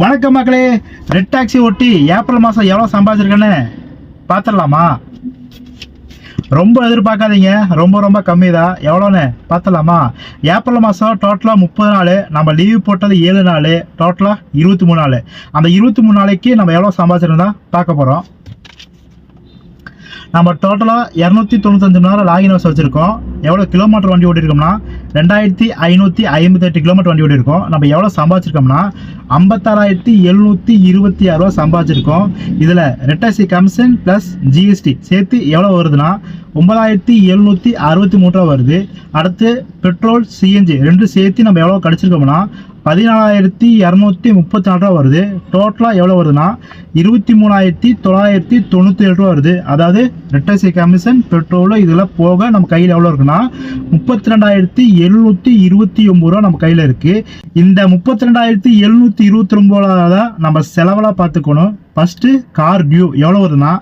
வணக்கம் மக்களே. Red taxi ஒட்டி ஏப்ரல் மாதம் எவ்வளோ சம்பாதிச்சிருக்கேன்னு பார்த்துடலாமா ரொம்ப எதிர்பார்க்காதீங்க. ரொம்ப ரொம்ப கம்மி தான் எவ்வளோன்னு பார்த்துடலாமா ஏப்ரல் மாதம் டோட்டலாக முப்பது நாள். நம்ம லீவ் போட்டது ஏழு நாள். டோட்டலாக இருபத்தி மூணு நாள். அந்த இருபத்தி மூணு நாளைக்கு நம்ம எவ்வளோ சம்பாதிச்சிருந்தா பார்க்க போகிறோம் நம்ம டோட்டலாக இரநூத்தி தொண்ணூத்தஞ்சு மணி நேரம் லாகின் ஹவர்ஸ் வச்சுருக்கோம். எவ்வளோ கிலோமீட்டர் வண்டி ஓட்டிருக்கோம்னா ரெண்டாயிரத்தி ஐநூற்றி ஐம்பத்தெட்டு கிலோமீட்டர் வண்டி ஓட்டிருக்கோம் நம்ம எவ்வளோ சம்பாதிச்சிருக்கோம்னா ஐம்பத்தாறாயிரத்தி எழுநூற்றி இருபத்தி ஆறு ரூபா சம்பாதிச்சிருக்கோம். இதில் ரெட்டாசி கமிஷன் ப்ளஸ் ஜிஎஸ்டி சேர்த்து எவ்வளோ வருதுன்னா ஒன்பதாயிரத்தி எழுநூற்றி அறுபத்தி மூணு ரூபா வருது. அடுத்து பெட்ரோல் சிஎன்ஜி ரெண்டு சேர்த்து நம்ம எவ்வளோ கிடச்சிருக்கோம்னா பதினாலாயிரத்தி இரநூத்தி முப்பத்தி நாலு ரூபா வருது. டோட்டலாக எவ்வளோ வருதுன்னா இருபத்தி மூணாயிரத்தி தொள்ளாயிரத்தி தொண்ணூற்றி ஏழு ரூபா வருது. அதாவது ரெட்டசி கமிஷன் பெட்ரோலு இதெல்லாம் போக நம்ம கையில் எவ்வளோ இருக்குன்னா முப்பத்தி ரெண்டாயிரத்தி எழுநூற்றி இருபத்தி ஒம்பது ரூபா நம்ம கையில் இருக்குது இந்த முப்பத்தி ரெண்டாயிரத்தி எழுநூற்றி இருபத்தி ஒம்பது தான் நம்ம செலவெல்லாம் பார்த்துக்கணும். ஃபஸ்ட்டு கார் டியூ எவ்வளோ வருதுன்னா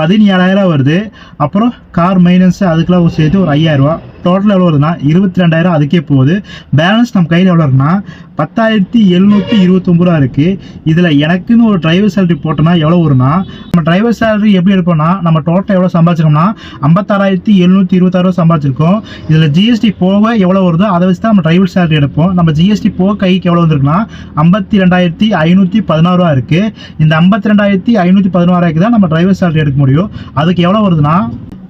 பதினேழாயிரம் வருது. அப்புறம் கார் மைனஸ் அதுக்கெல்லாம் சேர்த்து ஒரு ஐயாயிரரூவா டோட்டல் எவ்வளோ வருதுன்னா இருபத்தி ரெண்டாயிரம் அதுக்கே போகுது. பேலன்ஸ் நம்ம கையில் எவ்வளோ இருக்குன்னா பத்தாயிரத்தி எழுநூற்றி இருபத்தொம்பது ரூபா இருக்குது இதில் எனக்குன்னு ஒரு டிரைவர் சேலரி போட்டோம்னா எவ்வளோ வரும்னா நம்ம டிரைவர் சேலரி எப்படி எடுப்போம்னா நம்ம டோட்டல் எவ்வளோ சம்பாதிச்சிருக்கோம்னா ஐம்பத்தாறாயிரத்தி எழுநூற்றி இருபத்தாறு ரூபா சம்பாதிச்சிருக்கோம். இதில் ஜிஎஸ்டி போக எவ்வளோ வருதோ அதை வச்சு தான் நம்ம டிரைவர் சேலரி எடுப்போம். நம்ம ஜிஎஸ்டி போக கைக்கு எவ்வளோ வந்திருக்குன்னா ஐம்பத்தி ரெண்டாயிரத்தி ஐநூற்றி பதினாறு ரூபா இருக்குது இந்த ஐம்பத்தி ரெண்டாயிரத்தி ஐநூற்றி பதினாறாயிரக்கு தான் நம்ம டிரைவர் சேலரி எடுக்க முடியும். அதுக்கு எவ்வளோ வருதுன்னா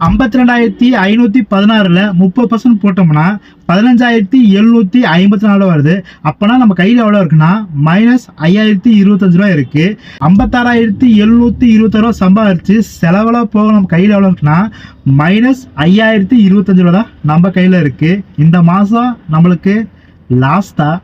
ஐம்பத்தி ரெண்டாயிரத்தி ஐநூற்றி பதினாறில் முப்பது பர்சன்ட் போட்டோம்னா பதினஞ்சாயிரத்தி எழுநூற்றி ஐம்பத்தி நாலு வருது. அப்போனா நம்ம கையில் எவ்வளோ இருக்குன்னா மைனஸ் ஐயாயிரத்தி இருபத்தஞ்சு ரூபா இருக்குது ஐம்பத்தாறாயிரத்தி எழுநூற்றி இருபத்தாறு ரூபா சம்பாதிச்சு செலவெல்லாம் போக நம்ம கையில் எவ்வளோ இருக்குன்னா மைனஸ் ஐயாயிரத்தி இருபத்தஞ்சு ரூபா தான் நம்ம கையில் இருக்குது இந்த மாதம் நம்மளுக்கு லாஸ்ட்டாக